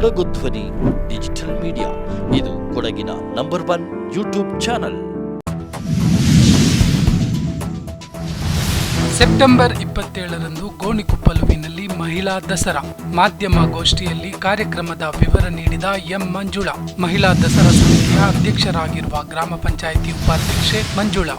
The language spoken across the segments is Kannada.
ಕೊಡಗು ಧ್ವನಿ ಡಿಜಿಟಲ್ ಮೀಡಿಯಾ ಇದು ಕೊಡಗಿನ number one YouTube channel September ಇಪ್ಪತ್ತೇಳರಂದು ಗೋಣಿಕೊಪ್ಪಲುವಿನಲ್ಲಿ ಮಹಿಳಾ ದಸರಾ. ಮಾಧ್ಯಮ ಗೋಷ್ಠಿಯಲ್ಲಿ ಕಾರ್ಯಕ್ರಮದ ವಿವರ ನೀಡಿದ ಎಂ ಮಂಜುಳಾ. ಮಹಿಳಾ ದಸರಾ ಸಮಿತಿಯ ಅಧ್ಯಕ್ಷರಾಗಿರುವ ಗ್ರಾಮ ಪಂಚಾಯಿತಿ ಉಪಾಧ್ಯಕ್ಷೆ ಮಂಜುಳಾ.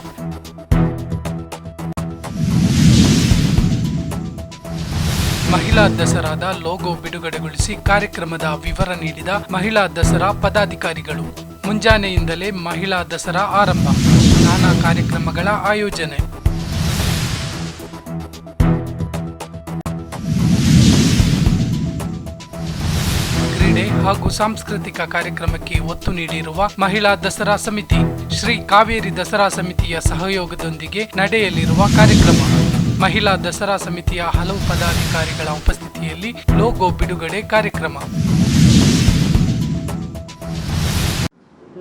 ಮಹಿಳಾ ದಸರಾದ ಲೋಗೋ ಬಿಡುಗಡೆಗೊಳಿಸಿ ಕಾರ್ಯಕ್ರಮದ ವಿವರ ನೀಡಿದ ಮಹಿಳಾ ದಸರಾ ಪದಾಧಿಕಾರಿಗಳು. ಮುಂಜಾನೆಯಿಂದಲೇ ಮಹಿಳಾ ದಸರಾ ಆರಂಭ. ನಾನಾ ಕಾರ್ಯಕ್ರಮಗಳ ಆಯೋಜನೆ. ಕ್ರೀಡೆ ಹಾಗೂ ಸಾಂಸ್ಕೃತಿಕ ಕಾರ್ಯಕ್ರಮಕ್ಕೆ ಒತ್ತು ನೀಡಿರುವ ಮಹಿಳಾ ದಸರಾ ಸಮಿತಿ, ಶ್ರೀ ಕಾವೇರಿ ದಸರಾ ಸಮಿತಿಯ ಸಹಯೋಗದೊಂದಿಗೆ ನಡೆಯಲಿರುವ ಕಾರ್ಯಕ್ರಮ. ಮಹಿಳಾ ದಸರಾ ಸಮಿತಿಯ ಹಲವು ಪದಾಧಿಕಾರಿಗಳ ಉಪಸ್ಥಿತಿಯಲ್ಲಿ ಲೋಗೋ ಬಿಡುಗಡೆ ಕಾರ್ಯಕ್ರಮ.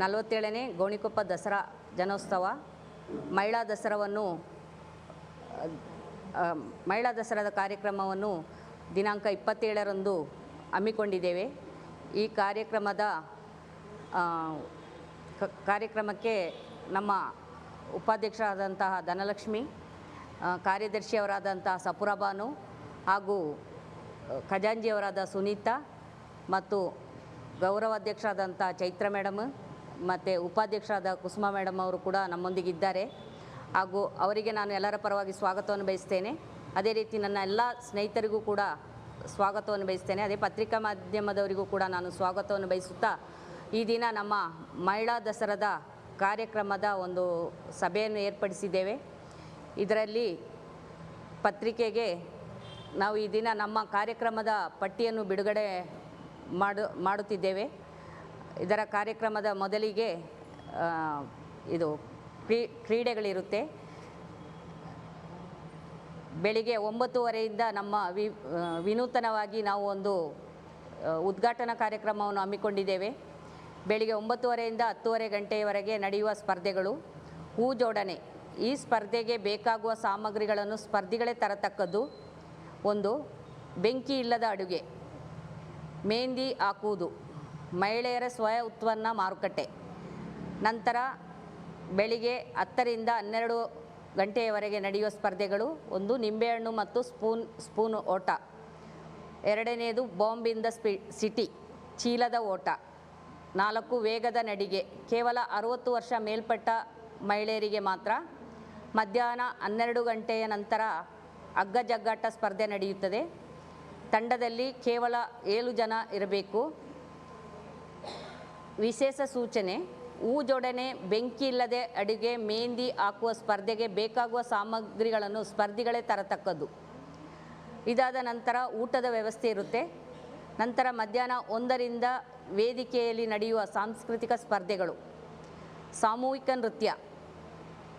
ನಲವತ್ತೇಳನೇ ಗೋಣಿಕೊಪ್ಪ ದಸರಾ ಜನೋತ್ಸವ. ಮಹಿಳಾ ದಸರಾವನ್ನು ಮಹಿಳಾ ದಸರಾದ ಕಾರ್ಯಕ್ರಮವನ್ನು ದಿನಾಂಕ ಇಪ್ಪತ್ತೇಳರಂದು ಹಮ್ಮಿಕೊಂಡಿದ್ದೇವೆ. ಈ ಕಾರ್ಯಕ್ರಮದ ಕಾರ್ಯಕ್ರಮಕ್ಕೆ ನಮ್ಮ ಉಪಾಧ್ಯಕ್ಷರಾದಂತಹ ಧನಲಕ್ಷ್ಮಿ ಆ, ಕಾರ್ಯದರ್ಶಿಯವರಾದಂತಹ ಸಪುರಬಾನು ಹಾಗೂ ಖಜಾಂಜಿಯವರಾದ ಸುನೀತಾ ಮತ್ತು ಗೌರವಾಧ್ಯಕ್ಷರಾದಂಥ ಚೈತ್ರ ಮೇಡಮ್ ಮತ್ತು ಉಪಾಧ್ಯಕ್ಷರಾದ ಕುಸುಮ ಮೇಡಮ್ ಅವರು ಕೂಡ ನಮ್ಮೊಂದಿಗಿದ್ದಾರೆ. ಹಾಗೂ ಅವರಿಗೆ ನಾನು ಎಲ್ಲರ ಪರವಾಗಿ ಸ್ವಾಗತವನ್ನು ಬಯಸ್ತೇನೆ. ಅದೇ ರೀತಿ ನನ್ನ ಎಲ್ಲ ಸ್ನೇಹಿತರಿಗೂ ಕೂಡ ಸ್ವಾಗತವನ್ನು ಬಯಸ್ತೇನೆ. ಅದೇ ಪತ್ರಿಕಾ ಮಾಧ್ಯಮದವರಿಗೂ ಕೂಡ ನಾನು ಸ್ವಾಗತವನ್ನು ಬಯಸುತ್ತಾ ಈ ದಿನ ನಮ್ಮ ಮಹಿಳಾ ದಸರಾದ ಕಾರ್ಯಕ್ರಮದ ಒಂದು ಸಭೆಯನ್ನು ಏರ್ಪಡಿಸಿದ್ದೇವೆ. ಇದರಲ್ಲಿ ಪತ್ರಿಕೆಗೆ ನಾವು ಈ ದಿನ ನಮ್ಮ ಕಾರ್ಯಕ್ರಮದ ಪಟ್ಟಿಯನ್ನು ಬಿಡುಗಡೆ ಮಾಡು, ಮಾಡುತ್ತಿದ್ದೇವೆ. ಇದರ ಕಾರ್ಯಕ್ರಮದ ಮೊದಲಿಗೆ ಇದು ಕ್ರೀ, ಕ್ರೀಡೆಗಳಿರುತ್ತೆ. ಬೆಳಿಗ್ಗೆ ಒಂಬತ್ತುವರೆಯಿಂದ ನಮ್ಮ ವಿ ವಿನೂತನವಾಗಿ ನಾವು ಒಂದು ಉದ್ಘಾಟನಾ ಕಾರ್ಯಕ್ರಮವನ್ನು ಹಮ್ಮಿಕೊಂಡಿದ್ದೇವೆ. ಬೆಳಿಗ್ಗೆ ಒಂಬತ್ತುವರೆಯಿಂದ ಹತ್ತುವರೆ ಗಂಟೆಯವರೆಗೆ ನಡೆಯುವ ಸ್ಪರ್ಧೆಗಳು. ಹೂ ಜೋಡಣೆ ಈ ಸ್ಪರ್ಧೆಗೆ ಬೇಕಾಗುವ ಸಾಮಗ್ರಿಗಳನ್ನು ಸ್ಪರ್ಧಿಗಳೇ ತರತಕ್ಕದ್ದು ಒಂದು ಬೆಂಕಿ ಇಲ್ಲದ ಅಡುಗೆ, ಮೆಹಂದಿ ಹಾಕುವುದು, ಮಹಿಳೆಯರ ಸ್ವಯ ಉತ್ಪನ್ನ ಮಾರುಕಟ್ಟೆ. ನಂತರ ಬೆಳಿಗ್ಗೆ ಹತ್ತರಿಂದ ಹನ್ನೆರಡು ಗಂಟೆಯವರೆಗೆ ನಡೆಯುವ ಸ್ಪರ್ಧೆಗಳು, ಒಂದು ನಿಂಬೆಹಣ್ಣು ಮತ್ತು ಸ್ಪೂನ್ ಸ್ಪೂನ್ ಓಟ. ಎರಡನೆಯದು ಬಾಂಬ್ ಇನ್ ದ ಸ್ಪಿ, ಸಿಟಿ, ಚೀಲದ ಓಟ. ನಾಲ್ಕು, ವೇಗದ ನಡಿಗೆ. ಕೇವಲ ಅರುವತ್ತು ವರ್ಷ ಮೇಲ್ಪಟ್ಟ ಮಹಿಳೆಯರಿಗೆ ಮಾತ್ರ ಮಧ್ಯಾಹ್ನ ಹನ್ನೆರಡು ಗಂಟೆಯ ನಂತರ ಅಗ್ಗ ಜಗ್ಗಾಟ ಸ್ಪರ್ಧೆ ನಡೆಯುತ್ತದೆ. ತಂಡದಲ್ಲಿ ಕೇವಲ ಏಳು ಜನ ಇರಬೇಕು. ವಿಶೇಷ ಸೂಚನೆ ಹೂ ಜೋಡಣೆ ಬೆಂಕಿ ಇಲ್ಲದೆ ಅಡುಗೆ ಮೆಹಂದಿ ಹಾಕುವ ಸ್ಪರ್ಧೆಗೆ ಬೇಕಾಗುವ ಸಾಮಗ್ರಿಗಳನ್ನು ಸ್ಪರ್ಧಿಗಳೇ ತರತಕ್ಕದ್ದು. ಇದಾದ ನಂತರ ಊಟದ ವ್ಯವಸ್ಥೆ ಇರುತ್ತೆ. ನಂತರ ಮಧ್ಯಾಹ್ನ ಒಂದರಿಂದ ವೇದಿಕೆಯಲ್ಲಿ ನಡೆಯುವ ಸಾಂಸ್ಕೃತಿಕ ಸ್ಪರ್ಧೆಗಳು. ಸಾಮೂಹಿಕ ನೃತ್ಯ.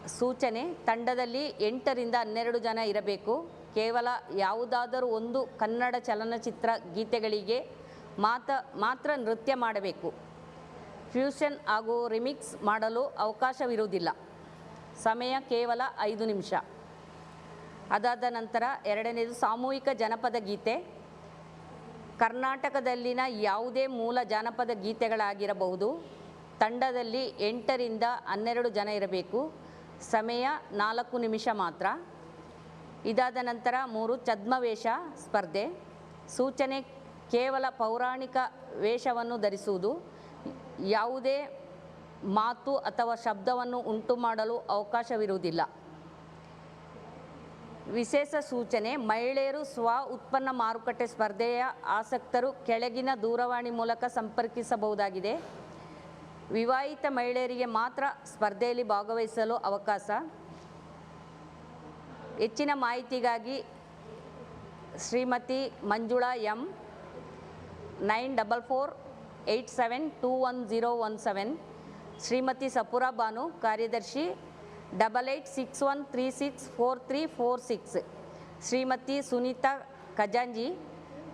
ಸೂಚನೆ ತಂಡದಲ್ಲಿ ಎಂಟರಿಂದ ಹನ್ನೆರಡು ಜನ ಇರಬೇಕು. ಕೇವಲ ಯಾವುದಾದರೂ ಒಂದು ಕನ್ನಡ ಚಲನಚಿತ್ರ ಗೀತೆಗಳಿಗೆ ಮಾತ, ಮಾತ್ರ ನೃತ್ಯ ಮಾಡಬೇಕು. ಫ್ಯೂಷನ್ ಹಾಗೂ ರಿಮಿಕ್ಸ್ ಮಾಡಲು ಅವಕಾಶವಿರುವುದಿಲ್ಲ. ಸಮಯ ಕೇವಲ ಐದು ನಿಮಿಷ. ಅದಾದ ನಂತರ ಎರಡನೇದು ಸಾಮೂಹಿಕ ಜನಪದ ಗೀತೆ. ಕರ್ನಾಟಕದಲ್ಲಿನ ಯಾವುದೇ ಮೂಲ ಜಾನಪದ ಗೀತೆಗಳಾಗಿರಬಹುದು. ತಂಡದಲ್ಲಿ ಎಂಟರಿಂದ ಹನ್ನೆರಡು ಜನ ಇರಬೇಕು. ಸಮಯ ನಾಲ್ಕು ನಿಮಿಷ ಮಾತ್ರ. ಇದಾದ ನಂತರ ಮೂರು, ಛದ್ಮವೇಷ ಸ್ಪರ್ಧೆ. ಸೂಚನೆ, ಕೇವಲ ಪೌರಾಣಿಕ ವೇಷವನ್ನು ಧರಿಸುವುದು. ಯಾವುದೇ ಮಾತು ಅಥವಾ ಶಬ್ದವನ್ನು ಉಂಟು ಮಾಡಲು ಅವಕಾಶವಿರುವುದಿಲ್ಲ. ವಿಶೇಷ ಸೂಚನೆ, ಮಹಿಳೆಯರು ಸ್ವ ಉತ್ಪನ್ನ ಮಾರುಕಟ್ಟೆ ಸ್ಪರ್ಧೆಯ ಆಸಕ್ತರು ಕೆಳಗಿನ ದೂರವಾಣಿ ಮೂಲಕ ಸಂಪರ್ಕಿಸಬಹುದಾಗಿದೆ. ವಿವಾಹಿತ ಮಹಿಳೆಯರಿಗೆ ಮಾತ್ರ ಸ್ಪರ್ಧೆಯಲ್ಲಿ ಭಾಗವಹಿಸಲು ಅವಕಾಶ ಹೆಚ್ಚಿನ ಮಾಹಿತಿಗಾಗಿ Shrimati Manjula M nine double four eight seven two one zero one seven Shrimati Sapura Banu ಕಾರ್ಯದರ್ಶಿ double eight six one three six four three four six Shrimati Sunitha ಖಜಾಂಜಿ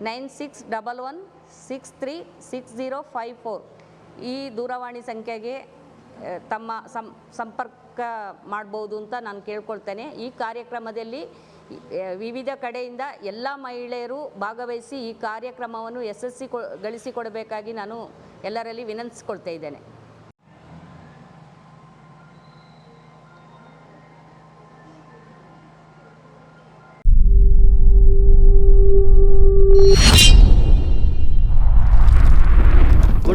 nine six double one six three six zero five four ಈ ದೂರವಾಣಿ ಸಂಖ್ಯೆಗೆ ತಮ್ಮ ಸಂಪರ್ಕ ಮಾಡ್ಬೋದು ಅಂತ ನಾನು ಕೇಳ್ಕೊಳ್ತೇನೆ. ಈ ಕಾರ್ಯಕ್ರಮದಲ್ಲಿ ವಿವಿಧ ಕಡೆಯಿಂದ ಎಲ್ಲ ಮಹಿಳೆಯರು ಭಾಗವಹಿಸಿ ಈ ಕಾರ್ಯಕ್ರಮವನ್ನು ಯಶಸ್ಸಿ ಗಳಿಸಿಕೊಡಬೇಕಾಗಿ ನಾನು ಎಲ್ಲರಲ್ಲಿ ವಿನಂತಿಸ್ಕೊಳ್ತಾ ಇದ್ದೇನೆ.